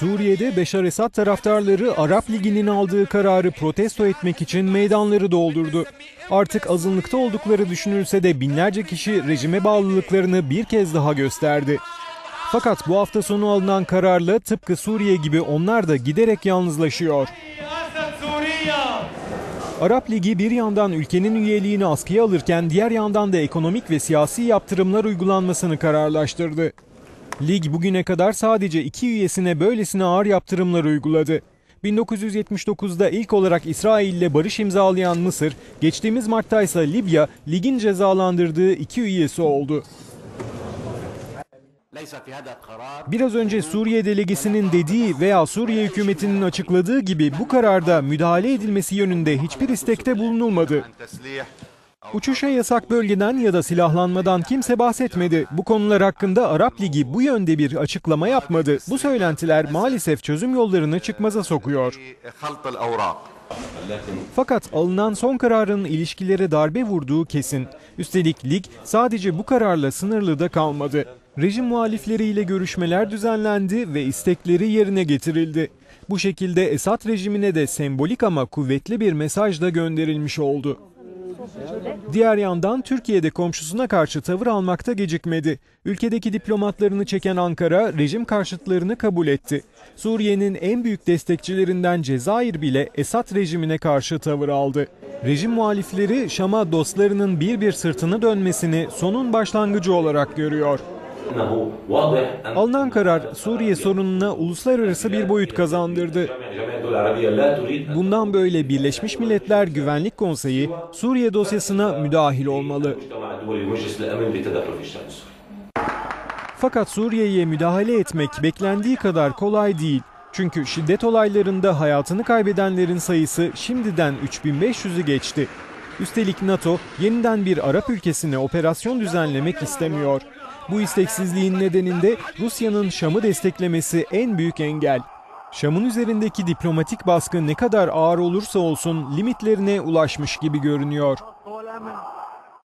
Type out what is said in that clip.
Suriye'de Beşar Esad taraftarları Arap Ligi'nin aldığı kararı protesto etmek için meydanları doldurdu. Artık azınlıkta oldukları düşünülse de binlerce kişi rejime bağlılıklarını bir kez daha gösterdi. Fakat bu hafta sonu alınan kararla tıpkı Suriye gibi onlar da giderek yalnızlaşıyor. Arap Ligi bir yandan ülkenin üyeliğini askıya alırken diğer yandan da ekonomik ve siyasi yaptırımlar uygulanmasını kararlaştırdı. Lig bugüne kadar sadece iki üyesine böylesine ağır yaptırımlar uyguladı. 1979'da ilk olarak İsrail ile barış imzalayan Mısır, geçtiğimiz Mart'ta ise Libya ligin cezalandırdığı iki üyesi oldu. Biraz önce Suriye delegesinin dediği veya Suriye hükümetinin açıkladığı gibi bu kararda müdahale edilmesi yönünde hiçbir istekte bulunulmadı. Uçuşa yasak bölgeden ya da silahlanmadan kimse bahsetmedi. Bu konular hakkında Arap Ligi bu yönde bir açıklama yapmadı. Bu söylentiler maalesef çözüm yollarını çıkmaza sokuyor. Fakat alınan son kararın ilişkilere darbe vurduğu kesin. Üstelik lig sadece bu kararla sınırlı da kalmadı. Rejim muhalifleriyle görüşmeler düzenlendi ve istekleri yerine getirildi. Bu şekilde Esad rejimine de sembolik ama kuvvetli bir mesaj da gönderilmiş oldu. Diğer yandan Türkiye'de komşusuna karşı tavır almakta gecikmedi. Ülkedeki diplomatlarını çeken Ankara rejim karşıtlarını kabul etti. Suriye'nin en büyük destekçilerinden Cezayir bile Esad rejimine karşı tavır aldı. Rejim muhalifleri Şam'a dostlarının bir bir sırtını dönmesini sonun başlangıcı olarak görüyor. Alınan karar Suriye sorununa uluslararası bir boyut kazandırdı. Bundan böyle Birleşmiş Milletler Güvenlik Konseyi Suriye dosyasına müdahil olmalı. Fakat Suriye'ye müdahale etmek beklendiği kadar kolay değil. Çünkü şiddet olaylarında hayatını kaybedenlerin sayısı şimdiden 3500'ü geçti. Üstelik NATO yeniden bir Arap ülkesine operasyon düzenlemek istemiyor. Bu isteksizliğin nedeninde Rusya'nın Şam'ı desteklemesi en büyük engel. Şam'ın üzerindeki diplomatik baskı ne kadar ağır olursa olsun limitlerine ulaşmış gibi görünüyor.